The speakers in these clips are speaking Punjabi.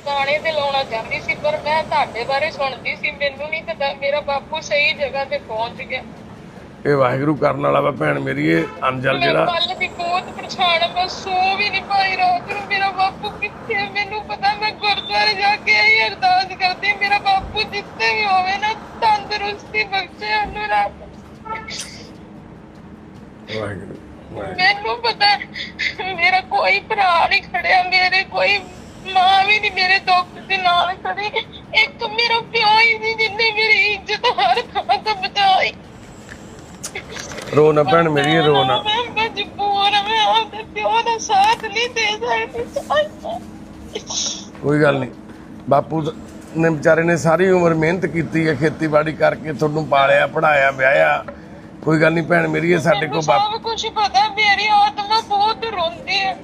ਟਿਕਾਣੇ ਤੇ ਲਾਉਣਾ ਚਾਹੁੰਦੀ ਸੀ ਪਰ ਮੈਂ ਤੁਹਾਡੇ ਬਾਰੇ ਸੁਣਦੀ ਸੀ ਮੈਨੂੰ ਨਹੀਂ ਪਤਾ ਮੇਰਾ ਬਾਪੂ ਸਹੀ ਜਗ੍ਹਾ ਤੇ ਪਹੁੰਚ ਗਿਆ ਇਹ ਵਾਹਿਗੁਰੂ ਕਰਨ ਵਾਲਾ ਵਾ ਭੈਣ ਮੇਰੀ ਇਹ ਅੰਜਲ ਮੈਂ ਜਿਹੜਾ ਕੱਲ ਦੀ ਬਹੁਤ ਪਰੇਸ਼ਾਨ ਮੈਂ ਸੋ ਵੀ ਨਹੀਂ ਪਾਈ ਰਾਤ ਨੂੰ ਮੇਰਾ ਬਾਪੂ ਕਿੱਥੇ? ਮੈਨੂੰ ਪਤਾ ਮੈਂ ਗੁਰਦੁਆਰੇ ਜਾ ਕੇ ਆਈ ਅਰਦਾਸ ਕਰਦੀ ਮੇਰਾ ਬਾਪੂ ਜਿੱਥੇ ਵੀ ਹੋਵੇ ਨਾ ਤੰਦਰੁਸਤੀ ਬਖਸ਼ੇ ਉਹਨੂੰ ਰੱਬ ਵਾਹਿਗੁਰੂ। ਮੈਨੂੰ ਪਤਾ ਮੇਰਾ ਕੋਈ ਭਰਾ ਨਹੀਂ ਖੜਿਆ ਮੇਰੇ ਕੋਈ ਮਾਂ ਵੀ ਨਹੀਂ ਮੇਰੇ ਦੁੱਖ ਦੇ ਨਾਲ ਖੜੀ। ਇੱਕ ਮੇਰਾ ਪਿਓ ਹੀ ਸੀ ਜਿਹਨੇ ਮੇਰੀ ਇੱਜ਼ਤ ਹਰ ਥਾਂ ਤੋਂ ਬਚਾਈ ਰੋ ਨਾ ਭੈਣ ਮੇਰੀ ਇਹ ਰੋ ਨਾ ਮੈਂ ਮਜਬੂਰ ਹਾਂ, ਮੈਂ ਆਪਣੇ ਪਿਓ ਦਾ ਸਾਥ ਨਹੀਂ ਦੇ ਸਕਦੀ। ਕੋਈ ਗੱਲ ਨਹੀਂ। ਬਾਪੂ ਨੇ ਵਿਚਾਰੇ ਨੇ ਸਾਰੀ ਉਮਰ ਮਿਹਨਤ ਕੀਤੀ ਹੈ ਖੇਤੀਬਾੜੀ ਕਰਕੇ ਤੁਹਾਨੂੰ ਪਾਲਿਆ ਪੜਾਇਆ ਵਿਆਹਿਆ। ਕੋਈ ਗੱਲ ਨਹੀਂ ਭੈਣ ਮੇਰੀ ਇਹ ਸਾਡੇ ਕੋਲ ਬਾਪ ਸਭ ਕੁਝ ਪਤਾ ਮੇਰੀ ਆਤਮਾ ਬਹੁਤ ਰੋਂਦੀ ਹੈ।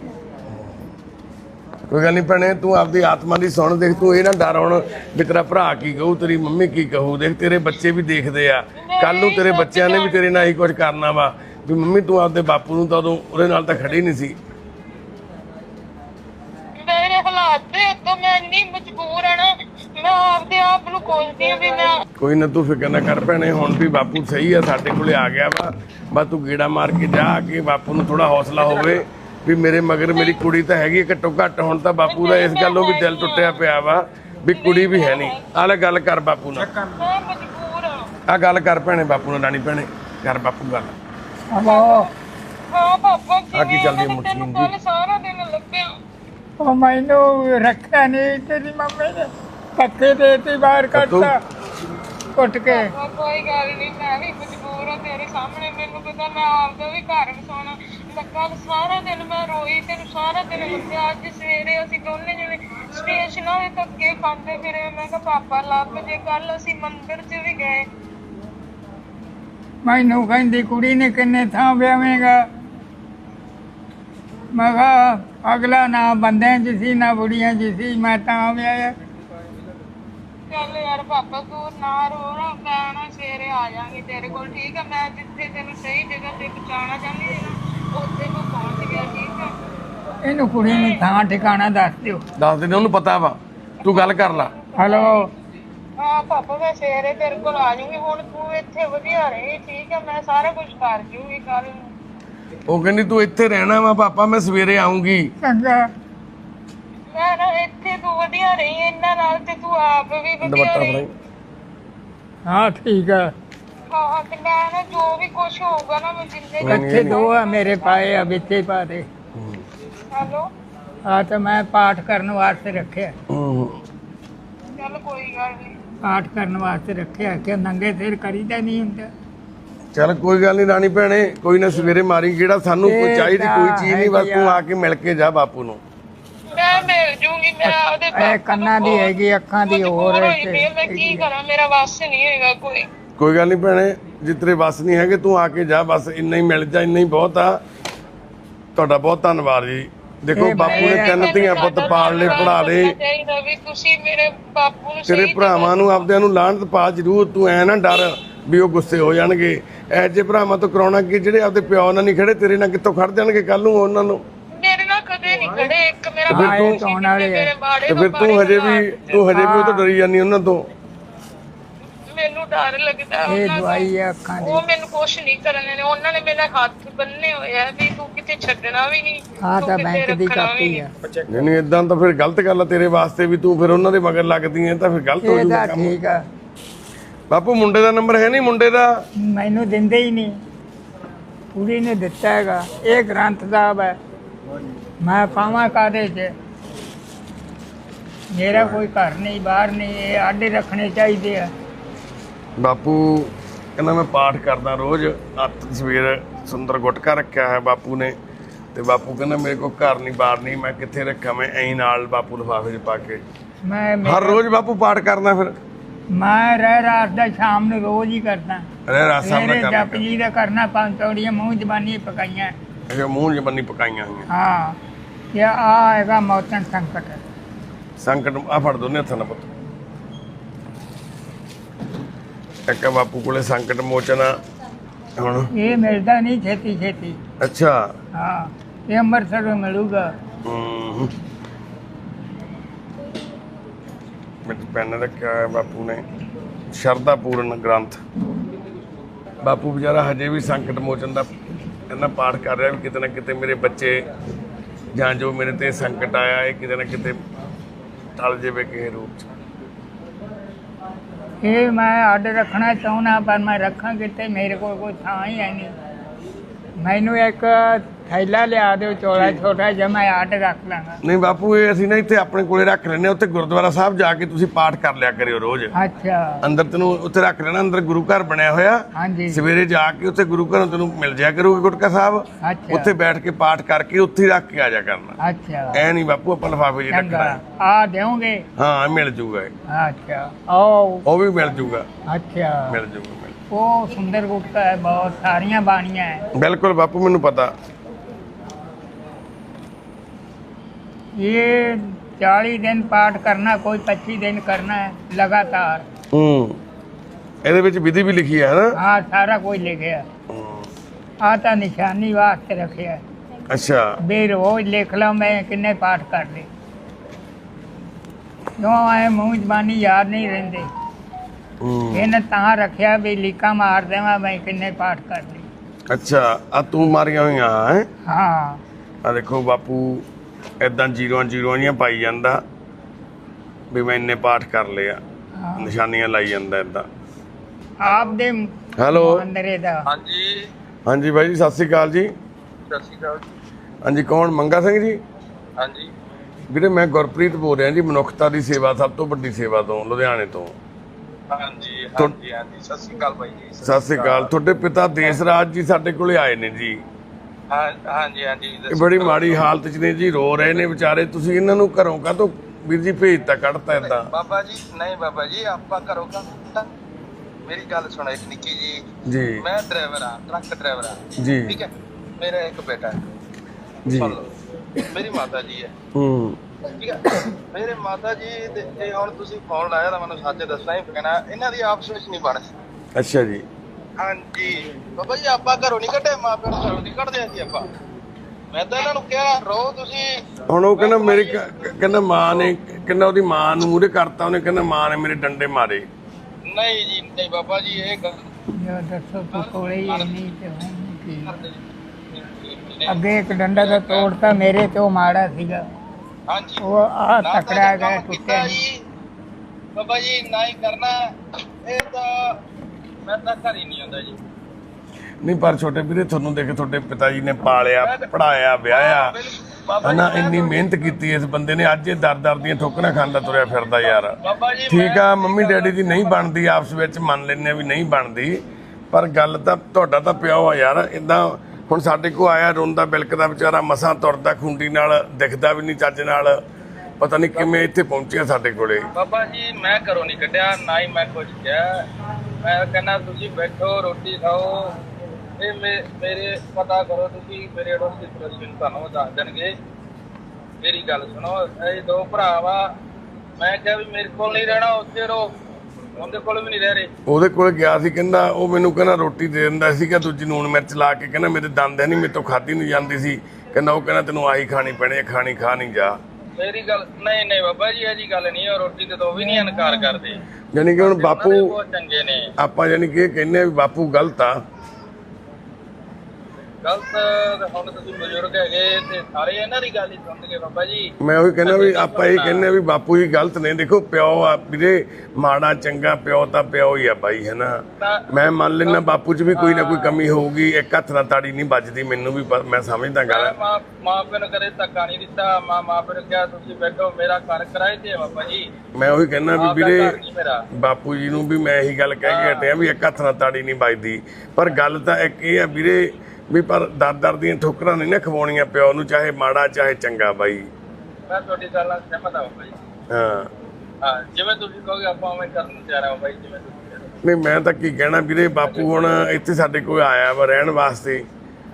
ਕੋਈ ਗੱਲ ਨਹੀਂ ਭੈਣੇ ਤੂੰ ਆਪਦੀ ਆਤਮਾ ਦੀ ਸੁਣ ਦੇਖ ਤੂੰ ਇਹ ਨਾ ਡਰ ਹੁਣ ਵੀ ਤੇਰਾ ਭਰਾ ਕੀ ਕਹੂ ਤੇਰੀ ਮੰਮੀ ਕੀ ਕਹੂ ਦੇਖ ਤੇਰੇ ਬੱਚੇ ਵੀ ਦੇਖਦੇ ਆ। ਕੱਲ ਨੂੰ ਤੇਰੇ ਬੱਚਿਆਂ ਨੇ ਵੀ ਤੇਰੇ ਨਾਲ ਹੀ ਕੁਝ ਕਰਨਾ ਵਾ। ਵੀ ਮੰਮੀ ਤੂੰ ਆਪਦੇ ਬਾਪੂ ਨੂੰ ਤਾਂ ਉਦੋਂ ਉਹਦੇ ਨਾਲ ਤਾਂ ਖੜੀ ਨਹੀਂ ਸੀ। ਮੇਰੇ ਹਾਲਾਤ ਦੇ ਉੱਤੋਂ ਮੈਂ ਇੰਨੀ ਮਜਬੂਰ ਹਾਂ ਨਾ ਮੈਂ ਆਪਦੇ ਆਪ ਨੂੰ ਕੋਸਦੀ ਹਾਂ ਵੀ ਮੈਂ ਕੋਈ ਨਾ ਤੂੰ ਫਿਕਰ ਨਾ ਕਰ ਭੈਣੇ ਹੁਣ ਵੀ ਬਾਪੂ ਸਹੀ ਆ ਸਾਡੇ ਕੋਲੇ ਆ ਗਿਆ ਵਾ। ਬਸ ਤੂੰ ਗੇੜਾ ਮਾਰ ਕੇ ਜਾ ਕੇ ਬਾਪੂ ਨੂੰ ਥੋੜਾ ਹੌਸਲਾ ਹੋਵੇ। ਵੀ ਮੇਰੇ ਮਗਰ ਮੇਰੀ ਕੁੜੀ ਤਾਂ ਹੈਗੀ ਘੱਟੋ ਘੱਟ ਹੁਣ ਤਾਂ ਬਾਪੂ ਦਾ ਇਸ ਗੱਲੋਂ ਵੀ ਦਿਲ ਟੁੱਟਿਆ ਪਿਆ ਵਾ ਵੀ ਕੁੜੀ ਵੀ ਹੈ ਨਹੀਂ। ਆ ਲੈ ਗੱਲ ਕਰ ਬਾਪੂ ਨਾਲ। ਮੈਂ ਮਜਬੂਰ ਹਾਂ। ਆ ਗੱਲ ਕਰ ਭੈਣੇ ਬਾਪੂ ਨਾਲ ਰਾਣੀ ਭੈਣੇ। ਕਰ ਬਾਪੂ ਗੱਲ। ਹਲੋ ਹਾਂ ਪਾਪਾ ਆ ਕੀ ਕਿਵੇਂ ਚੱਲਦੀ ਨੇ ਮੁੱਠੀ ਦੀ? ਕੱਲ ਸਾਰਾ ਦਿਨ ਲੱਭਿਆ। ਉਹ ਮੈਨੂੰ ਰੱਖਿਆ ਨਹੀਂ ਤੇਰੀ ਮੰਮੀ ਨੇ। ਪੱਕੇ ਦੇ ਤੀ ਬਾਹਰ ਕੱਢਤਾ ਕੁੱਟ ਕੇ। ਕੋਈ ਗੱਲ ਨਹੀਂ ਮੈਂ ਵੀ ਮਜਬੂਰ ਹਾਂ ਤੇਰੇ ਸਾਹਮਣੇ। ਮੈਨੂੰ ਪਤਾ ਮੈਂ ਆਪਦਾ ਵੀ ਘਰ ਵਸਾਉਣਾ ਲੱਗਾ ਸਾਰਾ ਦਿਨ ਮੈਂ ਰੋਈ ਤੈਨੂੰ ਸਾਰਾ ਦਿਨ ਲੱਭਿਆ ਅੱਜ ਸਵੇਰੇ ਅਸੀਂ ਦੋਨੇ ਜਣੇ ਸਟੇਸ਼ਨਾਂ ਦੇ ਧੱਕੇ ਖਾਂਦੇ ਫਿਰੇ ਮੈਂ ਕਿਹਾ ਪਾਪਾ ਲੱਭ ਜੇ ਕੱਲ ਅਸੀਂ ਮੰਦਿਰ 'ਚ ਵੀ ਗਏ। ਮੈਨੂੰ ਕਹਿੰਦੀ ਕੁੜੀ ਨੇ ਕਿੰਨੇ ਥਾਂ ਵਿਆਵੇਂਗਾ? ਮੈਂ ਕਿਹਾ ਅਗਲਾ ਨਾ ਬੰਦਿਆਂ 'ਚ ਸੀ ਨਾ ਬੁੜੀਆਂ 'ਚ ਸੀ ਮੈਂ ਤਾਂ ਵਿਆਹਿਆ। ਚੱਲ ਯਾਰ ਪਾਪਾ ਤੂੰ ਨਾ ਰੋ ਨਾ ਮੈਂ ਨਾ ਸਵੇਰੇ ਆ ਜਾਾਂਗੀ ਤੇਰੇ ਕੋਲ। ਠੀਕ ਆ ਮੈਂ ਜਿੱਥੇ ਤੈਨੂੰ ਸਹੀ ਜਗ੍ਹਾ ਤੇ ਪਹੁੰਚਾਉਣਾ ਚਾਹੁੰਦੀ ਹਾਂ ਨਾ ਉੱਥੇ ਮੈਂ ਪਹੁੰਚ ਗਿਆ ਠੀਕ ਆ ਇਹਨੂੰ ਕੁੜੀ ਨੂੰ ਥਾਂ ਠਿਕਾਣਾ ਦੱਸ ਦਿਓ। ਦੱਸ ਦੇ ਉਹਨੂੰ ਪਤਾ ਵਾ। ਤੂੰ ਗੱਲ ਕਰ ਲੈ। ਹਲੋ। ਹਾਂ ਪਾਪਾ ਮੈਂ ਸਵੇਰੇ ਤੇਰੇ ਕੋਲ ਆ ਜਾਊਂਗੀ। ਹੁਣ ਤੂੰ ਇੱਥੇ ਵਧੀਆ ਰਹੀ ਠੀਕ ਆ ਮੈਂ ਸਾਰਾ ਕੁਝ ਕਰ ਜੂਗੀ ਕੱਲ ਨੂੰ। ਉਹ ਕਹਿੰਦੀ ਤੂੰ ਇੱਥੇ ਰਹਿਣਾ ਵਾ ਪਾਪਾ ਮੈਂ ਸਵੇਰੇ ਆਉਂਗੀ ਚੰਗਾ। ਮੈਂ ਨਾ ਇੱਥੇ ਤੂੰ ਵਧੀਆ ਰਹੀ ਇਹਨਾਂ ਨਾਲ ਤੇ ਤੂੰ ਆਪ ਵੀ ਵਧੀਆ ਦੁਪੱਟਾ ਰਹੀ। ਫੜਾਈ। ਹਾਂ ਠੀਕ ਆ। ਹਾਂ ਤੇ ਮੈਂ ਨਾ ਜੋ ਵੀ ਕੁਝ ਹੋਊਗਾ ਨਾ ਮੈਂ ਜਿੰਦੇ ਇੱਥੇ ਦੋ ਆ ਮੇਰੇ ਪਾਏ ਆ ਵਿੱਚੇ ਪਾ ਦੇ। ਹੈਲੋ? ਆ ਤਾਂ ਮੈਂ ਪਾਠ ਕਰਨ ਵਾਸਤੇ ਰੱਖਿਆ। ਹੂੰ। ਚੱਲ ਕੋਈ ਗੱਲ ਨਹੀਂ ਪਾਠ ਕਰਨ ਵਾਸਤੇ ਰੱਖਿਆ ਕਿ ਨੰਗੇ ਸਿਰ ਕਰੀਦਾ ਨਹੀਂ ਹੁੰਦਾ। ਚੱਲ ਕੋਈ ਗੱਲ ਨਹੀਂ ਰਾਣੀ ਭੈਣੇ ਕੋਈ ਨਾ ਸਵੇਰੇ ਮਾਰੀ ਕਿਹੜਾ ਸਾਨੂੰ ਕੋਈ ਚਾਹੀਦੀ ਕੋਈ ਚੀਜ਼ ਨਹੀਂ ਬਸ ਤੂੰ ਆ। ਕੇ ਮਿਲ ਕੇ ਜਾ ਬਾਪੂ ਨੂੰ। ਮੈਂ ਮਿਲ ਜੂਗੀ ਮੈਂ ਉਹਦੇ ਇਹ ਕੰਨਾਂ ਦੀ ਹੈਗੀ ਅੱਖਾਂ ਦੀ ਹੋਰ ਹੈ ਮੈਂ ਕੀ ਕਰਾਂ ਮੇਰਾ ਵੱਸ ਨਹੀਂ ਹੈਗਾ ਕੋਈ। ਕੋਈ ਗੱਲ ਨਹੀਂ ਭੈਣੇ ਜਿੱਤਰੇ ਬਸ ਨਹੀਂ ਹੈਗੇ ਤੂੰ ਆ ਕੇ ਜਾ ਬਸ ਇੰਨਾ ਹੀ ਮਿਲ ਜਾ ਇੰਨਾ ਹੀ ਬਹੁਤ ਆ। ਤੁਹਾਡਾ ਬਹੁਤ ਧੰਨਵਾਦ ਜੀ। ਦੇਖੋ ਬਾਪੂ ਨੇ ਤਿੰਨ ਧੀਆਂ ਪੁੱਤ ਪਾਲ ਲਏ ਪੜਾ ਲਏ। ਚਾਹੀਦਾ ਵੀ ਤੁਸੀਂ ਮੇਰੇ ਬਾਪੂ ਨੂੰ ਤੇਰੇ ਸਹੀ ਭਰਾਵਾਂ ਨੂੰ ਆਪਦਿਆਂ ਨੂੰ ਲਾਹਣਤ ਪਾ ਜ਼ਰੂਰ ਤੂੰ ਐ ਨਾ ਡਰ ਵੀ ਉਹ ਗੁੱਸੇ ਹੋ ਜਾਣਗੇ। ਐ ਜੇ ਭਰਾਵਾਂ ਤੋਂ ਕਰਾਉਣਾ ਕਿ ਜਿਹੜੇ ਆਪਦੇ ਪਿਓ ਨਾਲ ਨਹੀਂ ਖੜੇ ਤੇਰੇ ਨਾਲ ਕਿੱਥੋਂ ਖੜ ਜਾਣਗੇ ਕੱਲ ਨੂੰ ਉਹਨਾਂ ਨੂੰ? ਮੇਰੇ ਨਾਲ ਕਦੇ ਨਹੀਂ ਖੜੇ ਇੱਕ ਮੇਰਾ ਫਿਰ ਬਾਪੂ ਤੂੰ- ਸੀ ਵਾਲੇ। ਮੇਰੇ ਫਿਰ ਤੂੰ ਹਜੇ ਵੀ ਤੂੰ ਹਜੇ ਵੀ ਉਹ ਤੋਂ ਡਰੀ ਜਾਂਦੀ ਉਹਨਾਂ ਤੋਂ? ਮੈਨੂੰ ਡਰ ਲੱਗਦਾ ਇਹ ਉਹਨਾਂ ਤੋਂ। ਦਵਾਈ ਹੈ ਅੱਖਾਂ ਦੀ। ਉਹ ਮੈਨੂੰ ਕੁਛ ਨਹੀਂ ਕਰਨੇ ਨੇ ਉਹਨਾਂ ਨੇ ਮੇਰੇ ਹੱਥ ਬੰਨੇ ਹੋਏ ਆ ਵੀ ਤੂੰ ਕਿਤੇ ਛੱਡਣਾ ਵੀ ਨਹੀਂ ਆ ਤੂੰ ਬੈਂਕ ਦੀ ਕਾਪੀ। ਆ। ਨਹੀਂ ਨਹੀਂ ਇਦਾਂ ਤਾਂ ਫਿਰ ਗਲਤ ਗੱਲ ਆ ਤੇਰੇ ਵਾਸਤੇ ਵੀ ਤੂੰ ਫਿਰ ਉਹਨਾਂ ਦੇ ਮਗਰ ਲੱਗਦੀ ਐ ਤਾਂ ਫਿਰ ਗਲਤ ਹੋ ਇਹ ਕੰਮ। ਠੀਕ ਆ। ਬਾਪੂ ਮੁੰਡੇ ਦਾ ਨੰਬਰ ਹੈ ਨਹੀਂ ਮੁੰਡੇ ਦਾ? ਮੈਨੂੰ ਦਿੰਦੇ ਹੀ ਨਹੀਂ। ਕੁੜੀ ਨੇ ਦਿੱਤਾ ਹੈਗਾ ਇਹ ਗ੍ਰੰਥ ਸਾਹਿਬ ਹੈ। ਮੈਂ ਪਾਵਾਂ ਕਾਦੇ ਚ? ਮੇਰਾ ਕੋਈ ਘਰ ਨਹੀਂ ਬਾਹਰ ਨਹੀਂ ਇਹ ਆਡੇ ਰੱਖਣੇ ਚਾਹੀਦੇ ਆ। ਬਾਪੂ ਕਹਿੰਦਾ ਮੈਂ ਪਾਠ ਕਰਦਾ ਰੋਜ਼ ਅੱਤ ਸਵੇਰ ਸੁੰਦਰ ਗੁਟਕਾ ਰੱਖਿਆ ਹੈ ਬਾਪੂ ਨੇ। ਤੇ ਬਾਪੂ ਕਹਿੰਦਾ ਮੇਰੇ ਕੋਲ ਘਰ ਨਹੀਂ ਬਾਹਰ ਨਹੀਂ ਮੈਂ ਕਿੱਥੇ ਰੱਖਾਂ? ਮੈਂ ਐਂ ਨਾਲ ਬਾਪੂ ਲਿਫਾਫੇ 'ਚ ਪਾ ਕੇ। ਮੈਂ ਹਰ ਰੋਜ਼ ਬਾਪੂ ਪਾਠ ਕਰਦਾ ਫਿਰ। ਮੈਂ ਰਹਿ ਰਾਤ ਦਾ ਸ਼ਾਮ ਨੂੰ ਰੋਜ਼ ਹੀ ਕਰਦਾ। ਰਹਿ ਰਾਤ ਸਾਹਮਣੇ ਮੇਰੇ ਕਰਨਾ ਜਪ ਜੀ ਦਾ ਕਰਨਾ ਪੰਜ ਤੌੜੀਆਂ ਮੂੰਹ ਜ਼ਬਾਨੀ ਪਕਾਈਆਂ। ਇਹ ਮੂੰਹ ਜਬੰਨੀ ਪਕਾਈਆਂ ਹੋਈਆਂ। ਹਾਂ ਇਹ ਆ ਹੈਗਾ ਮੌਤਨ ਸੰਕਟ। ਸੰਕਟ ਆ ਫੜ ਦੋਨੇ ਹੱਥਾਂ ਨਾਲ ਪੁੱਤ। ਇੱਕ ਬਾਪੂ ਕੋਲੇ ਸੰਕਟ ਮੋਚਨ ਹੁਣ ਇਹ ਮਿਲਦਾ ਨਹੀਂ ਛੇਤੀ ਛੇਤੀ ਅੱਛਾ। ਹਾਂ। ਇਹ ਅੰਮ੍ਰਿਤਸਰੋਂ ਮਿਲੂਗਾ। ਹਮ। ਵਿੱਚ ਪੈਨ ਰੱਖਿਆ ਹੋਇਆ ਬਾਪੂ ਨੇ। ਸ਼ਰਧਾ ਪੂਰਨ ਗ੍ਰੰਥ। ਬਾਪੂ ਵਿਚਾਰਾ ਹਜੇ ਵੀ ਸੰਕਟ ਮੋਚਨ ਦਾ ਇਹਨਾਂ ਪਾਠ ਕਰ ਰਿਹਾ ਵੀ ਕਿਤੇ ਨਾ ਕਿਤੇ ਮੇਰੇ ਬੱਚੇ ਜਾਂ ਜੋ ਮੇਰੇ ਤੇ ਸੰਕਟ ਆਇਆ ਇਹ ਕਿਤੇ ਨਾ ਕਿਤੇ ਟਲ ਜਾਵੇ ਕਿਸੇ ਰੂਪ ਚ। ਇਹ ਮੈਂ ਅੱਡ ਰੱਖਣਾ ਚਾਹੁੰਦਾ ਪਰ ਮੈਂ ਰੱਖਾਂ ਕਿਤੇ ਮੇਰੇ ਕੋਲ ਕੋਈ ਥਾਂ ਹੀ ਹੈ ਨਹੀਂ। ਮੈਨੂੰ ਇੱਕ ਥੈਲਾ ਲਿਆ ਦਿਓ ਚੌੜਾ ਛੋਟਾ ਜਿਹਾ ਮੈਂ ਅੱਡ ਰੱਖ ਲਾਂਗਾ। ਨਹੀਂ ਬਾਪੂ ਇਹ ਅਸੀਂ ਨਾ ਇੱਥੇ ਆਪਣੇ ਕੋਲੇ ਰੱਖ ਲੈਨੇ ਉੱਥੇ ਗੁਰਦੁਆਰਾ ਸਾਹਿਬ ਜਾ ਕੇ ਤੁਸੀਂ ਪਾਠ ਕਰ ਲਿਆ ਕਰਿਓ ਰੋਜ਼। ਅੱਛਾ। ਅੰਦਰ ਤੈਨੂੰ ਉੱਥੇ ਰੱਖ ਲੈਣਾ ਅੰਦਰ ਗੁਰੂ ਘਰ ਬਣਿਆ ਹੋਇਆ। ਹਾਂਜੀ। ਸਵੇਰੇ ਜਾ ਕੇ ਉੱਥੇ ਗੁਰੂ ਘਰੋਂ ਤੈਨੂੰ ਮਿਲ ਜਾਇਆ ਕਰੂਗਾ ਗੁਟਕਾ ਸਾਹਿਬ। ਅੱਛਾ। ਉੱਥੇ ਬੈਠ ਕੇ ਪਾਠ ਕਰਕੇ ਉੱਥੇ ਹੀ ਰੱਖ ਕੇ ਆ ਜਾ ਕਰਨਾ। ਅੱਛਾ। ਐ ਨਹੀਂ ਬਾਪੂ ਆਪਾਂ ਲਿਫਾਫੇ ਚੰਗਾ। ਰੱਖਣਾ। ਆ ਦੇਵੋਗੇ ਹਾਂ ਮਿਲ ਜੂਗਾ। ਅੱਛਾ। ਆਓ। ਉਹ ਵੀ ਮਿਲ ਜੂਗਾ। ਅੱਛਾ। ਮਿਲ ਜੂਗਾ ਉਹ ਸੁੰਦਰ ਗੁਟਕਾ ਹੈ ਬਹੁਤ ਸਾਰੀਆਂ ਬਾਣੀਆਂ ਹੈ। ਬਿਲਕੁਲ ਬਾਪੂ ਮੈਨੂੰ ਪਤਾ। ਇਹ 40 ਦਿਨ ਪਾਠ ਕਰਨਾ ਕੋਈ 25 ਦਿਨ ਕਰਨਾ ਹੈ ਲਗਾਤਾਰ ਹੂੰ ਇਹਦੇ ਵਿੱਚ ਵਿਧੀ ਵੀ ਲਿਖੀ ਹੈ ਨਾ ਆ ਸਾਰਾ ਕੁਝ ਲਿਖਿਆ ਹੂੰ। ਆ ਤਾਂ ਨਿਸ਼ਾਨੀ ਵਾਸਤੇ ਰੱਖਿਆ ਅੱਛਾ। ਵੀ ਰੋਜ਼ ਲਿਖ ਲਾਂ ਮੈਂ ਕਿੰਨੇ ਪਾਠ ਕਰ ਲਏ ਕਿਉਂ ਆਏ ਮੂੰਹ ਜ਼ਬਾਨੀ ਯਾਦ ਨਹੀਂ ਰਹਿੰਦੇ ਹੂੰ ਇਹਨੇ ਤਾਂ ਰੱਖਿਆ ਵੀ ਲੀਕਾ ਮਾਰ ਦੇਵਾਂ ਮੈਂ ਕਿੰਨੇ ਪਾਠ ਕਰ ਲਏ ਅੱਛਾ ਆ ਤੂੰ ਮਾਰੀਆਂ ਹੋਈਆਂ ਹੈ? ਹਾਂ ਆ ਦੇਖੋ ਬਾਪੂ ਇਦਾਂ ਜੀਰੋਆਂ ਜੀਰੋਆਂ ਜੀਆਂ ਪਾਈ ਜਾਂਦਾ ਵੀ ਮੈਂ ਇੰਨੇ ਪਾਠ ਕਰ ਲਿਆ। ਨਿਸ਼ਾਨੀਆਂ ਲਾਈ ਜਾਂਦਾ ਇਦਾਂ ਆਪ ਦੇ ਹੈਲੋ। ਅੰਦਰੇ ਦਾ। ਹਾਂਜੀ। ਹਾਂਜੀ ਬਾਈ ਜੀ ਸਤਿ ਸ੍ਰੀ ਅਕਾਲ ਜੀ। ਸਤਿ ਸ਼੍ਰੀ ਅਕਾਲ ਜੀ। ਹਾਂਜੀ ਕੌਣ? ਮੰਗਾ ਸਿੰਘ ਜੀ? ਹਾਂਜੀ। ਵੀਰੇ ਮੈਂ ਗੁਰਪ੍ਰੀਤ ਬੋਲ ਰਿਹਾ ਜੀ ਮਨੁੱਖਤਾ ਦੀ ਸੇਵਾ ਸਭ ਤੋਂ ਵੱਡੀ ਸੇਵਾ ਤੋਂ ਲੁਧਿਆਣੇ ਤੋਂ। ਹਾਂਜੀ ਹਾਂਜੀ ਹਾਂਜੀ। ਸਤਿ ਸ਼੍ਰੀ ਅਕਾਲ ਬਾਈ ਜੀ ਸਤਿ ਸ੍ਰੀ ਅਕਾਲ। ਤੁਹਾਡੇ ਪਿਤਾ ਦੇਸਰਾਜ ਜੀ ਸਾਡੇ ਕੋਲੇ ਆਏ ਨੇ ਜੀ। ਹਾਂ ਹਾਂਜੀ ਹਾਂਜੀ ਇਹ ਬੜੀ ਮਾੜੀ ਹਾਲਤ 'ਚ ਨੇ ਜੀ ਰੋ ਰਹੇ ਨੇ ਵਿਚਾਰੇ। ਤੁਸੀਂ ਇਹਨਾਂ ਨੂੰ ਘਰੋਂ ਕਾਹਤੋਂ ਵੀਰ ਜੀ ਭੇਜਤਾ ਕੱਢਤਾ ਇਦਾਂ ਬਾਬਾ ਜੀ ਨਹੀਂ ਬਾਬਾ ਜੀ ਆਪਾਂ ਘਰੋਂ ਕੰਮ ਮੇਰੀ ਗੱਲ ਸੁਣੋ ਇੱਕ ਨਿੱਕੀ ਜੀ। ਜੀ। ਮੈਂ ਡਰਾਈਵਰ ਆ ਟਰੱਕ ਡਰਾਈਵਰ ਆ ਜੀ। ਠੀਕ ਹੈ? ਮੇਰਾ ਇੱਕ ਬੇਟਾ ਹੈ। ਜੀ। ਮੇਰੀ ਮਾਤਾ ਜੀ ਹੈ। ਹੂੰ। ਠੀਕ ਹੈ? ਮੇਰੇ ਮਾਤਾ ਜੀ ਜੇ ਹੁਣ ਤੁਸੀਂ ਫੋਨ ਲਾਇਆ ਤਾਂ ਮੈਨੂੰ ਸੱਚ ਦੱਸਣਾ ਹੀ ਪੈਣਾ। ਇਹਨਾਂ ਦੀ ਆਪਸ ਵਿੱਚ ਨਹੀਂ ਬਣ ਅੱਛਾ ਜੀ। ਹਾਂਜੀ। ਬਾਬਾ ਜੀ ਆਪਾਂ ਘਰੋਂ ਨਹੀਂ ਕੱਢੇ ਮਾਂ ਪਿਓ ਨੂੰ ਘਰੋਂ ਨਹੀਂ ਕੱਢਦੇ ਸੀ ਆਪਾਂ। ਮੈਂ ਤਾਂ ਇਹਨਾਂ ਨੂੰ ਕਿਹਾ ਰੋ ਤੁਸੀਂ। ਹੁਣ ਉਹ ਕਹਿੰਦਾ ਮੇਰੀ ਕ- ਕਹਿੰਦਾ ਮਾਂ ਨੇ ਕਹਿੰਦਾ ਉਹਦੀ ਮਾਂ ਨੂੰ ਮੂਰੇ ਕਰਤਾ ਉਹਨੇ ਕਹਿੰਦਾ ਮਾਂ ਨੇ ਮੇਰੇ ਡੰਡੇ ਮਾਰੇ। ਨਹੀਂ ਜੀ ਨਹੀਂ ਬਾਬਾ ਜੀ ਇਹ ਗੱਲ ਜੋ ਦੱਸੋ ਤੂੰ ਕੋਲੇ ਹੀ ਨਹੀਂ ਤੇ ਹੁਣ ਕੀ। ਅੱਗੇ ਇੱਕ ਡੰਡਾ ਦਾ ਤੋੜਤਾ ਮੇਰੇ ਤੇ ਉਹ ਮਾੜਾ ਸੀਗਾ। ਹਾਂਜੀ। ਉਹ ਆ ਨਾ ਤਾਂ ਤਕੜਾ ਇਹ ਕੰਮ ਗਿਆ ਕੀਤਾ ਟੁੱਟਿਆ ਜੀ। ਬਾਬਾ ਜੀ ਨਾ ਹੀ ਕਰਨਾ। ਇਹ ਤਾਂ ਮੈਂ ਤਾਂ ਘਰ ਹੀ ਨਹੀਂ ਆਉਂਦਾ ਜੀ। ਨਹੀਂ ਪਰ ਛੋਟੇ ਵੀਰੇ ਤੁਹਾਨੂੰ ਦੇਖ ਤੁਹਾਡੇ ਪਿਤਾ ਜੀ ਨੇ ਪਾਲਿਆ ਪੜਾਇਆ ਵਿਆਹਿਆ। ਹਨਾ ਇੰਨੀ ਮਿਹਨਤ ਕੀਤੀ ਇਸ ਬੰਦੇ ਨੇ। ਅੱਜ ਇਹ ਦਰ ਦਰ ਦੀਆਂ ਠੋਕਰਾਂ ਖਾਂਦਾ ਤੁਰਿਆ ਫਿਰਦਾ ਯਾਰ। ਠੀਕ ਆ ਮੰਮੀ ਡੈਡੀ ਦੀ ਨਹੀਂ ਬਣਦੀ ਆਪਸ ਵਿੱਚ ਮੰਨ ਆ ਵੀ ਨਹੀਂ ਬਣਦੀ। ਪਰ ਗੱਲ ਤਾਂ ਤੁਹਾਡਾ ਤਾਂ ਪਿਓ ਆ ਯਾਰ ਇਦਾਂ ਹੁਣ ਸਾਡੇ ਕੋ ਆਇਆ ਰੋਂਦਾ ਬਿਲਕਦਾ ਵਿਚਾਰਾ ਮਸਾਂ ਤੁਰਦਾ ਖੁੰਡੀ ਨਾਲ ਦਿਖਦਾ ਵੀ ਨਹੀਂ ਚੱਜ ਨਾਲ। ਪਤਾ ਨਹੀਂ ਕਿਵੇਂ ਇੱਥੇ ਪਹੁੰਚਿਆ ਸਾਡੇ ਕੋਲੇ। ਬਾਬਾ ਜੀ ਮੈਂ ਘਰੋਂ ਨਹੀਂ ਕੱਢਿਆ ਨਾ ਹੀ ਮੈਂ ਕੁਝ ਕਿਹਾ। ਮੈਂ ਕਹਿੰਦਾ, ਤੁਸੀਂ ਬੈਠੋ, ਰੋਟੀ ਖਾਓ। ਇਹ ਮੇਰੇ ਪਤਾ ਕਰੋ ਤੁਸੀਂ, ਮੇਰੇ ਅੜੋਸ ਦੀ ਪ੍ਰਸ਼ਨ ਤੁਹਾਨੂੰ ਦੱਸ ਦੇਣਗੇ। ਮੇਰੀ ਗੱਲ ਸੁਣੋ, ਇਹ ਦੋ ਭਰਾ ਵਾ। ਮੈਂ ਕਿਹਾ ਵੀ ਮੇਰੇ ਕੋਲ ਨਹੀਂ ਰਹਿਣਾ, ਉੱਥੇ ਰਹੋ। ਉਹਦੇ ਕੋਲ ਵੀ ਨਹੀਂ ਰਹਿ ਰਹੇ। ਉਹਦੇ ਕੋਲ ਗਿਆ ਸੀ, ਕਹਿੰਦਾ, ਉਹ ਮੈਨੂੰ ਕਹਿੰਦਾ, ਰੋਟੀ ਦੇ ਦਿੰਦਾ ਸੀਗਾ ਦੂਜੀ ਨੂਣ ਮਿਰਚ ਲਾ ਕੇ, ਕਹਿੰਦਾ, ਮੇਰੇ ਦੰਦ ਹੈ ਨਹੀਂ ਮੇਰੇ ਤੋਂ ਖਾਧੀ ਨਹੀਂ ਜਾਂਦੀ ਸੀ। ਕਹਿੰਦਾ, ਉਹ ਕਹਿੰਦਾ, ਤੈਨੂੰ ਆਹੀ ਖਾਣੀ ਪੈਣੀ ਹੈ, ਖਾਣੀ, ਖਾ ਨਹੀਂ ਜਾ। ਮੇਰੀ ਗੱਲ ਨਹੀਂ ਨਹੀਂ ਬਾਬਾ ਜੀ ਇਹ ਜੀ ਗੱਲ ਨਹੀਂ ਉਹ ਰੋਟੀ ਤੇ ਤਾਂ ਵੀ ਨਹੀਂ ਇਨਕਾਰ ਕਰਦੇ। ਯਾਨੀ ਕਿ ਹੁਣ ਬਾਪੂ ਬਹੁਤ ਚੰਗੇ ਨੇ। ਆਪਾਂ ਯਾਨੀ ਕਿ ਇਹ ਕਹਿੰਦੇ ਆ ਵੀ ਬਾਪੂ ਗਲਤ ਆ। ਗਲਤ ਹੁਣ ਤੁਸੀਂ ਬਜ਼ੁਰਗ ਹੈਗੇ ਤੇ ਸਾਰੇ ਇਹਨਾਂ ਦੀ ਗੱਲ ਹੀ ਸੁਣਨਗੇ ਬਾਬਾ ਜੀ। ਮੈਂ ਉਹੀ ਕਹਿੰਦਾ ਵੀ ਆਪਾਂ ਇਹ ਕਹਿੰਦੇ ਵੀ ਬਾਪੂ ਜੀ ਗਲਤ ਨੇ। ਦੇਖੋ ਪਿਓ ਆ ਵੀਰੇ ਮਾੜਾ ਚੰਗਾ ਪਿਓ ਤਾਂ ਪਿਓ ਹੀ ਆ ਬਾਈ ਹੈਨਾ? ਮੈਂ ਮੰਨ ਲੈਣਾ ਬਾਪੂ 'ਚ ਵੀ ਕੋਈ ਨਾ ਕੋਈ ਕਮੀ ਹੋਊਗੀ ਇੱਕ ਹੱਥ ਨਾਲ ਤਾੜੀ ਨਹੀਂ ਵੱਜਦੀ ਮੈਨੂੰ ਵੀ ਮੈਂ ਸਮਝਦਾ ਗੱਲ। ਮਾਂ ਪਿਓ ਨੂੰ ਕਦੇ ਧੱਕਾ ਨਹੀਂ ਦਿੱਤਾ। ਮਾਂ ਮਾਂ ਪਿਓ ਨੂੰ ਕਿਹਾ ਤੁਸੀਂ ਬੈਠੋ ਮੇਰਾ ਘਰ ਕਿਰਾਏ ਤੇ ਹੈ ਬਾਬਾ ਜੀ। ਮੈਂ ਉਹੀ ਕਹਿੰਦਾ ਵੀ ਵੀਰੇ ਬਾਪੂ ਜੀ ਨੂੰ ਵੀ ਮੈਂ ਇਹੀ ਗੱਲ ਕਹਿ ਕੇ ਹਟਿਆ ਵੀ ਇੱਕ ਹੱਥ ਨਾਲ ਤਾੜੀ ਨਹੀਂ ਵੱਜਦੀ। ਪਰ ਗੱਲ ਤਾਂ ਇੱਕ ਇਹ ਆ ਵੀਰੇ ਵੀ ਪਰ ਦਰ ਦਰ ਦੀਆਂ ਠੋਕਰਾਂ ਨਹੀਂ ਨਾ ਖਵਾਉਣੀਆਂ ਪਿਓ ਨੂੰ ਚਾਹੇ ਮਾੜਾ ਚਾਹੇ ਚੰਗਾ ਬਾਈ। ਮੈਂ ਤੁਹਾਡੀ ਗੱਲ ਨਾਲ ਸਹਿਮਤ ਹਾਂ ਜੀ ਹਾਂ। ਹਾਂ ਜਿਵੇਂ ਤੁਸੀਂ ਕਹੋਗੇ ਆਪਾਂ ਉਵੇਂ ਕਰਨ ਨੂੰ ਤਿਆਰ ਹਾਂ ਜੀ ਜਿਵੇਂ ਤੁਸੀਂ ਕਹੋਗੇ ਨਹੀਂ ਮੈਂ ਤਾਂ ਕੀ ਕਹਿਣਾ ਵੀਰੇ ਬਾਪੂ ਹੁਣ ਇੱਥੇ ਸਾਡੇ ਕੋਲ ਆਇਆ ਵਾ ਰਹਿਣ ਵਾਸਤੇ।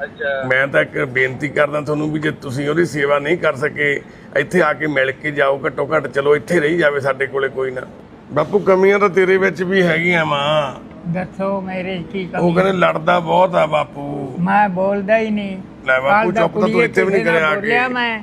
ਅੱਛਾ। ਮੈਂ ਤਾਂ ਇੱਕ ਬੇਨਤੀ ਕਰਦਾ ਤੁਹਾਨੂੰ ਵੀ ਜੇ ਤੁਸੀਂ ਉਹਦੀ ਸੇਵਾ ਨਹੀਂ ਕਰ ਸਕੇ ਇੱਥੇ ਆ ਕੇ ਮਿਲ ਕੇ ਜਾਓ ਘੱਟੋ ਘੱਟ ਚਲੋ ਇੱਥੇ ਰਹੀ ਜਾਵੇ ਸਾਡੇ ਕੋਲੇ ਕੋਈ ਨਾ। ਬਾਪੂ ਕਮੀਆਂ ਤਾਂ ਤੇਰੇ ਵਿੱਚ ਵੀ ਹੈਗੀਆਂ ਮਾਂ ਦੱਸੋ ਮੇਰੇ ਕੀ ਉਹ ਕਮੀ ਕਹਿੰਦੇ ਲੜਦਾ ਬਹੁਤ ਆ ਬਾਪੂ। ਮੈਂ ਬੋਲਦਾ ਹੀ ਨਹੀਂ। ਲੈ ਬਾਪੂ ਕੱਲ੍ਹ ਦਾ ਚੁੱਪ ਤਾਂ ਤੂੰ ਕੁੜੀਏ ਇੱਥੇ ਵੀ ਨਹੀਂ ਕਿਸੇ ਨਾਲ ਕਰਿਆ ਆ ਕੇ। ਬੋਲਿਆ ਮੈਂ।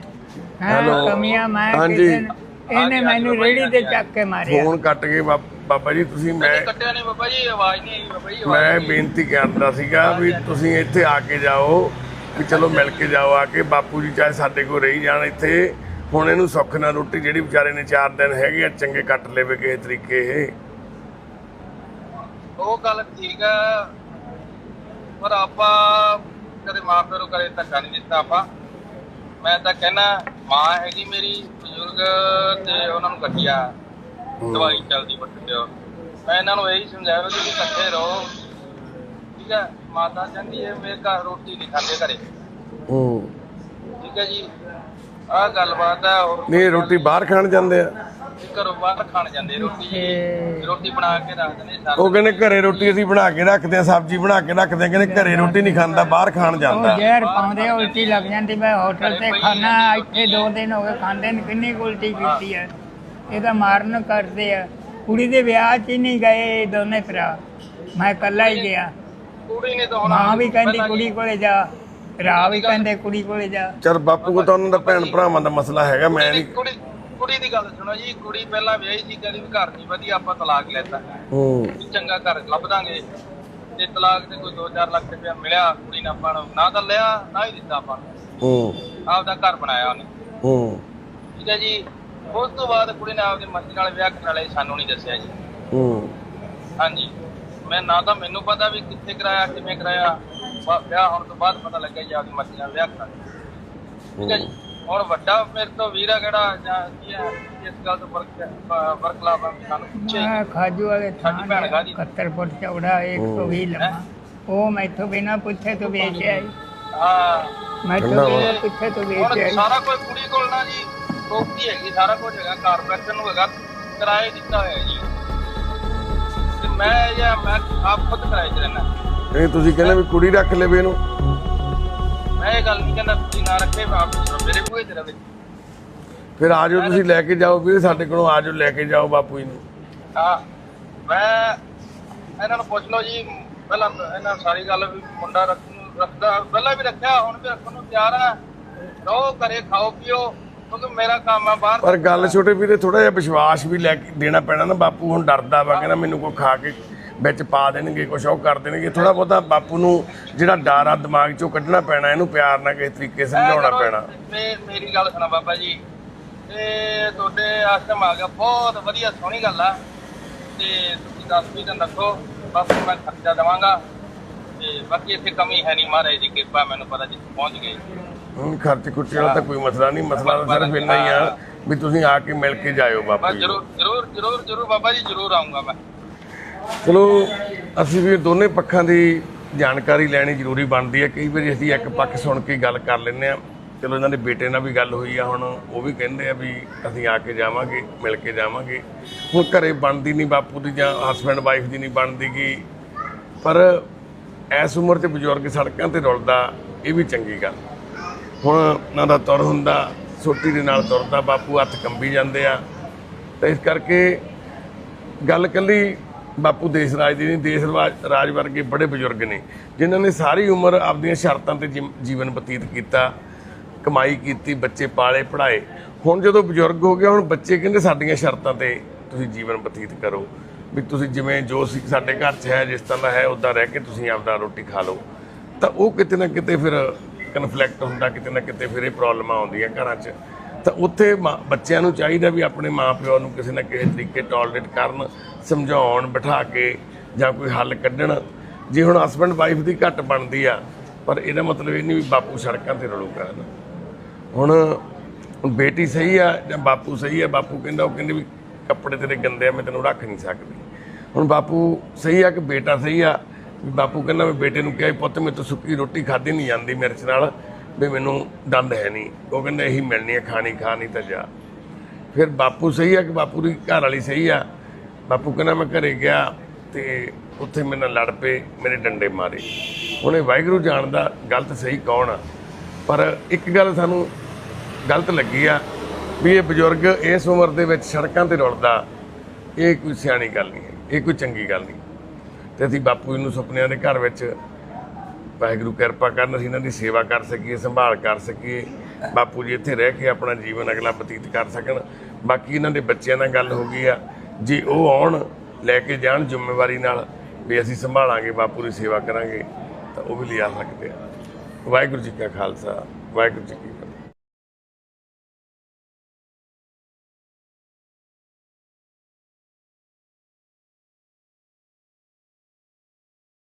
ਹੈਂ। ਕਮੀਆਂ ਮੈਂ ਹਾਂਜੀ। ਕਿਸੇ ਨਾਲ- ਇਹਨੇ ਮੈਨੂੰ ਰੇੜੀ ਤੇ ਚੱਕ ਕੇ ਮਾਰਿਆ। ਫੋਨ ਕੱਟ ਕੇ ਬਾਬਾ ਜੀ ਤੁਸੀਂ ਮੈਂ ਕੱਟਿਆ ਨਹੀਂ ਬਾਬਾ ਜੀ ਆਵਾਜ਼ ਨਹੀਂ ਆਈ ਬਾਬਾ ਜੀ ਆਵਾਜ਼ ਮੈਂ ਨਹੀਂ ਆਈ। ਬੇਨਤੀ ਕਰਦਾ ਸੀਗਾ ਵੀ ਤੁਸੀਂ ਇੱਥੇ ਆ ਕੇ ਜਾਓ ਵੀ ਚਲੋ ਮਿਲ ਕੇ ਜਾਓ ਆ ਕੇ। ਬਾਪੂ ਜੀ ਚਾਹੇ ਸਾਡੇ ਕੋਲ ਰਹੀ ਜਾਣ ਇੱਥੇ। ਹੁਣ ਇਹਨੂੰ ਸੁੱਖ ਨਾਲ ਰੋਟੀ ਜਿਹੜੀ ਵਿਚਾਰੇ ਨੇ 4 ਦਿਨ ਹੈਗੇ ਆ ਚੰਗੇ ਕੱਟ ਲੇਵੇ ਕਿਸੇ ਤਰੀਕੇ ਇਹ। ਉਹ ਗੱਲ ਠੀਕ ਹੈ ਪਰ ਆਪਾਂ ਕਦੇ ਮਾਂ ਪਿਓ ਨੂੰ ਕਦੇ ਧੱਕਾ ਨਹੀਂ ਦਿੱਤਾ ਆਪਾਂ। ਮੈਂ ਤਾਂ ਕਹਿਣਾ ਮਾਂ ਹੈਗੀ ਮੇਰੀ ਬਜ਼ੁਰਗ ਤੇ ਉਹਨਾਂ ਨੂੰ ਕੱਟਿਆ। ਦਵਾਈ ਚੱਲਦੀ ਬੱਟ ਮੈਂ ਇਹਨਾਂ ਨੂੰ ਇਹੀ ਸਮਝਾਇਆ ਵੀ ਤੁਸੀਂ ਇਕੱਠੇ ਰਹੋ। ਠੀਕ ਹੈ ਮਾਤਾ ਕਹਿੰਦੀ ਹੈ ਮੇਰੇ ਘਰ ਰੋਟੀ ਨਹੀਂ ਖਾਂਦੇ ਘਰੇ। ਹੂੰ। ਠੀਕ ਹੈ ਜੀ ਆਹ ਗੱਲਬਾਤ ਹੈ ਨਹੀਂ ਰੋਟੀ ਬਾਹਰ ਖਾਣ ਜਾਂਦੇ ਆ। ਘਰੋਂ ਬਾਹਰ ਖਾਣ ਜਾਂਦੇ ਰੋਟੀ ਜੀ ਰੋਟੀ ਬਣਾ ਕੇ ਰੱਖ ਦਿੰਦੇ ਸਾਰਾ ਉਹ ਕਹਿੰਦੇ ਘਰੇ ਰੋਟੀ ਅਸੀਂ ਬਣਾ ਕੇ ਰੱਖਦੇ ਆ ਸਬਜ਼ੀ ਬਣਾ ਕੇ ਰੱਖਦੇ ਆ ਕਹਿੰਦੇ ਘਰੇ ਰੋਟੀ ਨਹੀਂ ਖਾਂਦਾ ਬਾਹਰ ਖਾਣ ਉਹ ਜਾਂਦਾ। ਜ਼ਹਿਰ ਪਾਉਂਦੇ ਉਲਟੀ ਲੱਗ ਜਾਂਦੀ ਮੈਂ ਹੋਟਲ ਤੇ ਖਾਣਾ ਇੱਥੇ ਦੋ ਦਿਨ ਹੋ ਗਏ ਖਾਂਦੇ ਨੇ ਕਿੰਨੀ ਉਲਟੀ ਕੀਤੀ ਹੈ ਇਹ ਤਾਂ ਮਾਰਨ ਕਰਦੇ ਆ। ਕੁੜੀ ਦੇ ਵਿਆਹ 'ਚ ਹੀ ਨਹੀਂ ਗਏ ਇਹ ਦੋਨੇ ਭਰਾ। ਮੈਂ ਇਕੱਲਾ ਹੀ ਗਿਆ। ਕੁੜੀ ਨੇ ਤਾਂ ਹੁਣ ਮਾਂ ਵੀ ਕਹਿੰਦੀ ਕੁੜੀ ਕੋਲੇ ਜਾ ਭਰਾ ਵੀ ਕਹਿੰਦੇ ਕੁੜੀ ਕੋਲੇ ਜਾ। ਚਲ ਬਾਪੂ ਕੋ ਤਾਂ ਉਹਨਾਂ ਦਾ ਭੈਣ ਭਰਾਵਾਂ ਦਾ ਮਸਲਾ ਹੈਗਾ ਮੈਂ ਨਹੀਂ ਕੁੜੀ ਦੀ ਗੱਲ ਸੁਣੋ ਜੀ ਕੁੜੀ ਪਹਿਲਾਂ ਵਿਆਹੀ ਸੀ ਕਹਿੰਦੀ ਵੀ ਘਰ ਨਹੀਂ ਵਧੀਆ ਆਪਾਂ ਤਲਾਕ ਲੈਤਾ। ਹੂੰ। ਚੰਗਾ ਘਰ ਲੱਭ ਦਾਂਗੇ। ਤੇ ਤਲਾਕ ਤੇ ਕੋਈ 2-4 ਲੱਖ ਰੁਪਇਆ ਮਿਲਿਆ ਕੁੜੀ ਨੇ ਆਪਾਂ ਨੂੰ ਨਾ ਤਾਂ ਲਿਆ ਨਾ ਹੀ ਦਿੱਤਾ ਆਪਾਂ ਨੂੰ। ਹੂੰ। ਆਪਦਾ ਘਰ ਬਣਾਇਆ ਉਹਨੇ। ਹੂੰ। ਠੀਕ ਹੈ ਜੀ। ਉਸ ਤੋਂ ਬਾਅਦ ਕੁੜੀ ਨੇ ਆਪਦੀ ਮਰਜ਼ੀ ਨਾਲ ਵਿਆਹ ਕਰਨ ਵਾਲੇ ਸਾਨੂੰ ਨਹੀਂ ਦੱਸਿਆ ਜੀ। ਹੂੰ। ਹਾਂਜੀ। ਮੈਂ ਨਾ ਤਾਂ ਮੈਨੂੰ ਪਤਾ ਵੀ ਕਿੱਥੇ ਕਰਾਇਆ ਕਿਵੇਂ ਕਰਾਇਆ। ਵਿਆਹ ਹੋਣ ਤੋਂ ਬਾਅਦ ਪਤਾ ਲੱਗਿਆ ਜੀ ਆਪਦੀ ਮਰਜ਼ੀ ਨਾਲ ਵਿਆਹ ਕਰਾਇਆ ਠੀਕ ਹੈ ਜੀ। ਹੁਣ ਵੱਡਾ ਮੇਰੇ ਤੋਂ ਵੀਰਾ ਕਿਹੜਾ ਜਾਂ ਕੀ ਹੈ ਇਸ ਗੱਲ ਤੋਂ ਵਰਕ ਵਰਕ ਲਾਭਾਂ ਸਾਨੂੰ ਪੁੱਛੇ। ਮੈਂ ਖਾਜੂ ਵਾਲੇ ਸਾਡੀ ਭੈਣ ਥਾਂ ਕਾਹਦੀ? 71 ਫੁੱਟ ਚੌੜਾ 120 ਲੰਮਾ। ਉਹ ਮੈਥੋਂ ਬਿਨਾ ਪੁੱਛੇ ਤੋਂ ਵੇਚ ਆਈ। ਹਾਂ। ਬਿਨਾ ਵਾ? ਪੁੱਛੇ ਤੋਂ ਵੇਚ ਆਈ। ਸਾਰਾ ਕੁਝ ਕੁੜੀ ਕੋਲ ਨਾ ਜੀ ਪ੍ਰੋਪਰਟੀ ਹੈਗੀ ਸਾਰਾ ਕੁਝ ਹੈਗਾ ਕਾਰਪੋਰੇਸ਼ਨ ਨੂੰ ਹੈਗਾ ਕਿਰਾਏ ਦਿੱਤਾ ਹੋਇਆ ਜੀ। ਤੇ ਮੈਂ ਜਾਂ ਮੈਂ ਆਪ ਖੁਦ ਕਿਰਾਏ ਰਹਿਣਾ ਇਹ ਤੁਸੀਂ ਕਹਿੰਦੇ ਵੀ ਕੁੜੀ ਰੱਖ ਲਵੇ ਇਹਨੂੰ। ਮੈਂ ਇਹ ਗੱਲ ਨਹੀਂ ਕਹਿੰਦਾ ਤੁਸੀਂ ਨਾ ਰੱਖੇ ਆਪ ਮੇਰੇ ਕੋਲ ਹੀ ਰਵੇ ਫਿਰ ਆ ਜਾਓ ਤੁਸੀਂ ਲੈ ਕੇ ਜਾਓ ਵੀਰੇ ਸਾਡੇ ਕੋਲੋਂ ਆ ਜਾਓ ਲੈ ਕੇ ਜਾਓ ਬਾਪੂ ਜੀ ਨੂੰ। ਹਾਂ ਮੈਂ ਇਹਨਾਂ ਨੂੰ ਪੁੱਛ ਲਓ ਜੀ ਪਹਿਲਾਂ ਇਹਨਾਂ ਸਾਰੀ ਗੱਲ ਵੀ ਮੁੰਡਾ ਰੱਖ- ਰੱਖਦਾ ਪਹਿਲਾਂ ਵੀ ਰੱਖਿਆ ਹੁਣ ਵੀ ਰੱਖਣ ਨੂੰ ਤਿਆਰ ਆ। ਰਹੋ ਘਰੇ ਖਾਓ ਪੀਓ ਕਿਉਂਕਿ ਮੇਰਾ ਕੰਮ ਆ ਬਾਹਰ। ਪਰ ਗੱਲ ਛੋਟੇ ਵੀਰੇ ਥੋੜਾ ਜਿਹਾ ਵਿਸ਼ਵਾਸ ਵੀ ਲੈ ਕੇ ਦੇਣਾ ਪੈਣਾ ਨਾ ਬਾਪੂ ਹੁਣ ਡਰਦਾ ਵਾ ਕਹਿੰਦਾ ਮੈਨੂੰ ਕੋਈ ਖਾ ਕੇ ਵਿੱਚ ਪਾ ਦੇਣਗੇ ਕੁਛ ਉਹ ਕਰ ਦੇਣਗੇ। ਥੋੜਾ ਬਹੁਤਾ ਬਾਪੂ ਨੂੰ ਜਿਹੜਾ ਡਰ ਆ ਦਿਮਾਗ ਚੋਂ ਕੱਢਣਾ ਪੈਣਾ ਇਹਨੂੰ ਪਿਆਰ ਨਾਲ ਕਿਸੇ ਤਰੀਕੇ ਸਮਝਾਉਣਾ ਪੈਣਾ। ਮੇ- ਮੇਰੀ ਗੱਲ ਸੁਣਾ ਬਾਬਾ ਜੀ। ਇਹ ਤੁਹਾਡੇ ਆਸ਼ਰਮ ਆ ਗਿਆ ਬਹੁਤ ਵਧੀਆ ਸੋਹਣੀ ਗੱਲ ਆ। ਤੇ ਤੁਸੀਂ ਦਸ ਵੀ ਦਿਨ ਰੱਖੋ ਬਸ ਮੈਂ ਖਰਚਾ ਦੇਵਾਂਗਾ। ਤੇ ਬਾਕੀ ਇੱਥੇ ਕਮੀ ਹੈ ਨਹੀਂ ਮਹਾਰਾਜ ਦੀ ਕਿਰਪਾ ਮੈਨੂੰ ਪਤਾ ਜਿੱਥੇ ਪਹੁੰਚ ਗਏ। ਹੁਣ ਖਰਚ ਖੁਰਚੇ ਵਾਲਾ ਤਾਂ ਕੋਈ ਮਸਲਾ ਨਹੀਂ ਮਸਲਾ ਤਾਂ ਸਿਰਫ ਇੰਨਾ ਹੀ ਆ ਵੀ ਤੁਸੀਂ ਆ ਕੇ ਮਿਲ ਕੇ ਜਾਇਓ ਬਾਪੂ ਮੈਂ ਜੀ। ਜਰੂਰ ਜਰੂਰ ਜਰੂਰ ਜਰੂਰ ਬਾਬਾ ਜੀ ਜਰੂਰ ਆਉਂਗਾ ਮੈਂ। ਚਲੋ, ਅਸੀਂ ਵੀ ਦੋਨੇ ਪੱਖਾਂ ਦੀ ਜਾਣਕਾਰੀ ਲੈਣੀ ਜ਼ਰੂਰੀ ਬਣਦੀ ਹੈ। ਕਈ ਵਾਰੀ ਅਸੀਂ ਇੱਕ ਪੱਖ ਸੁਣ ਕੇ ਗੱਲ ਕਰ ਲੈਂਦੇ ਆ ਚਲੋ, ਇਹਨਾਂ ਦੇ ਬੇਟੇ ਨਾਲ ਵੀ ਗੱਲ ਹੋਈ ਆ ਹੁਣ, ਉਹ ਵੀ ਕਹਿੰਦੇ ਆ ਵੀ ਅਸੀਂ ਆ ਕੇ ਜਾਵਾਂਗੇ, ਮਿਲ ਕੇ ਜਾਵਾਂਗੇ। ਹੁਣ ਘਰੇ ਬਣਦੀ ਨਹੀਂ ਬਾਪੂ ਦੀ ਜਾਂ ਹਸਬੰਡ ਵਾਈਫ ਦੀ ਨਹੀਂ ਬਣਦੀ ਗੀ ਪਰ ਇਸ ਉਮਰ 'ਚ ਬਜ਼ੁਰਗ ਸੜਕਾਂ ਤੇ ਰੁਲਦਾ, ਇਹ ਵੀ ਚੰਗੀ ਗੱਲ। ਹੁਣ ਉਹਨਾਂ ਦਾ ਤੁਰ ਹੁੰਦਾ ਸੋਟੀ ਦੇ ਨਾਲ ਤੁਰਦਾ, ਬਾਪੂ ਹੱਥ ਕੰਬੀ ਜਾਂਦੇ ਆ। ਤੇ ਇਸ ਕਰਕੇ ਗੱਲ ਕੱਲੀ ਬਾਪੂ ਦੇਸ਼ ਰਾਜ ਦੀ ਨਹੀਂ, ਦੇਸ਼ ਰਾਜ- ਰਾਜ ਵਰਗੇ ਬੜੇ ਬਜ਼ੁਰਗ ਨੇ, ਜਿਨ੍ਹਾਂ ਨੇ ਸਾਰੀ ਉਮਰ ਆਪਣੀਆਂ ਸ਼ਰਤਾਂ ਤੇ ਜੀ- ਜੀਵਨ ਬਤੀਤ ਕੀਤਾ, ਕਮਾਈ ਕੀਤੀ, ਬੱਚੇ ਪਾਲੇ ਪੜਾਏ ਹੁਣ ਜਦੋਂ ਬਜ਼ੁਰਗ ਹੋ ਗਿਆ ਹੁਣ ਬੱਚੇ ਕਹਿੰਦੇ ਸਾਡੀਆਂ ਸ਼ਰਤਾਂ ਤੇ ਤੁਸੀਂ ਜੀਵਨ ਬਤੀਤ ਕਰੋ। ਵੀ ਤੁਸੀਂ ਜਿਵੇਂ ਜੋ ਸੀ ਸਾਡੇ ਘਰ 'ਚ ਹੈ, ਜਿਸ ਤਰ੍ਹਾਂ ਦਾ ਹੈ ਉਦਾਂ ਰਹਿ ਕੇ ਤੁਸੀਂ ਆਪਦਾ ਰੋਟੀ ਖਾ ਲਓ। ਤਾਂ ਉਹ ਕਿਤੇ ਨਾ ਕਿਤੇ ਫਿਰ ਕਨਫਲਿਕਟ ਹੁੰਦਾ, ਕਿਤੇ ਨਾ ਕਿਤੇ ਫਿਰ ਇਹ ਪ੍ਰੋਬਲਮਾਂ ਆਉਂਦੀਆਂ ਘਰਾਂ 'ਚ। ਤਾਂ ਉੱਥੇ ਬੱਚਿਆਂ ਨੂੰ ਚਾਹੀਦਾ ਵੀ ਆਪਣੇ ਮਾਪਿਓ ਨੂੰ ਕਿਸੇ ਨਾ ਕਿਸੇ ਤਰੀਕੇ ਟੋਲਰੇਟ ਕਰਨ, ਸਮਝਾਉਣ, ਬਿਠਾ ਕੇ ਜਾਂ ਕੋਈ ਹੱਲ ਕੱਢਣ। ਜੇ ਹੁਣ ਹਸਬੰਡ ਵਾਈਫ ਦੀ ਘੱਟ ਬਣਦੀ ਆ, ਪਰ ਇਹਦਾ ਮਤਲਬ ਇਹ ਨਹੀਂ ਵੀ ਬਾਪੂ ਸੜਕਾਂ ਤੇ ਰਲੂਗਾ ਨਾ ਹੁਣ ਬੇਟੀ ਸਹੀ ਆ ਜਾਂ ਬਾਪੂ ਸਹੀ ਆ, ਬਾਪੂ ਕਹਿੰਦਾ, ਉਹ ਕਹਿੰਦੇ ਵੀ ਕੱਪੜੇ ਤੇਰੇ ਗੰਦੇ ਆ, ਮੈਂ ਤੈਨੂੰ ਰੱਖ ਨਹੀਂ ਸਕਦੀ। ਹੁਣ ਬਾਪੂ ਸਹੀ ਆ ਕਿ ਬੇਟਾ ਸਹੀ ਆ? ਵੀ ਬਾਪੂ ਕਹਿੰਦਾ, ਮੈਂ ਬੇਟੇ ਨੂੰ ਕਿਹਾ ਵੀ ਪੁੱਤ ਮੇਰੇ ਤੋਂ ਸੁੱਕੀ ਰੋਟੀ ਖਾਦੀ ਨਹੀਂ ਜਾਂਦੀ ਮਿਰਚ ਨਾਲ। ਵੀ ਮੈਨੂੰ ਦੰਦ ਹੈ ਨਹੀਂ। ਉਹ ਕਹਿੰਦੇ, ਇਹੀ ਮਿਲਣੀ ਹੈ, ਖਾਣੀ ਖਾਣੀ ਤਾਂ ਜਾ। ਫਿਰ ਬਾਪੂ ਸਹੀ ਆ ਕਿ ਬਾਪੂ ਦੀ ਘਰ ਵਾਲੀ ਸਹੀ ਆ? ਬਾਪੂ ਕਹਿੰਦਾ, ਮੈਂ ਘਰੇ ਗਿਆ ਤੇ ਉੱਥੇ ਮੇਰੇ ਨਾਲ ਲੜ ਪਏ, ਮੇਰੇ ਡੰਡੇ ਮਾਰੇ। ਉਹਨੇ ਵਾਹਿਗੁਰੂ ਜਾਣਦਾ ਗਲਤ ਸਹੀ ਕੌਣ ਆ। ਪਰ ਇੱਕ ਗੱਲ ਸਾਨੂੰ ਗਲਤ ਲੱਗੀ ਆ ਵੀ ਇਹ ਬਜ਼ੁਰਗ ਇਸ ਉਮਰ ਦੇ ਵਿੱਚ ਸੜਕਾਂ ਤੇ ਰੁਲਦਾ, ਇਹ ਕੋਈ ਸਿਆਣੀ ਗੱਲ ਨਹੀਂ ਹੈ, ਇਹ ਕੋਈ ਚੰਗੀ ਗੱਲ ਨਹੀਂ। ਤੇ ਅਸੀਂ ਬਾਪੂ ਜੀ ਨੂੰ ਸੁਪਨਿਆਂ ਦੇ ਘਰ ਵਿੱਚ ਵਾਹਿਗੁਰੂ ਕਿਰਪਾ ਕਰਨ, ਅਸੀਂ ਇਹਨਾਂ ਦੀ ਸੇਵਾ ਕਰ ਸਕੀਏ, ਸੰਭਾਲ ਕਰ ਸਕੀਏ। ਬਾਪੂ ਜੀ ਇੱਥੇ ਰਹਿ ਕੇ ਆਪਣਾ ਜੀਵਨ ਅਗਲਾ ਬਤੀਤ ਕਰ ਸਕਣ। ਬਾਕੀ ਇਹਨਾਂ ਦੇ ਬੱਚਿਆਂ ਨਾਲ ਗੱਲ ਹੋ ਗਈ ਆ। ਜੇ ਉਹ ਆਉਣ, ਲੈ ਕੇ ਜਾਣ ਜ਼ਿੰਮੇਵਾਰੀ ਨਾਲ, ਵੀ ਅਸੀਂ ਸੰਭਾਲਾਂਗੇ, ਬਾਪੂ ਦੀ ਸੇਵਾ ਕਰਾਂਗੇ, ਤਾਂ ਉਹ ਵੀ ਲਿਆ ਸਕਦੇ ਆ। ਵਾਹਿਗੁਰੂ ਜੀ ਕਾ ਖਾਲਸਾ, ਵਾਹਿਗੁਰੂ ਜੀ ਕੀ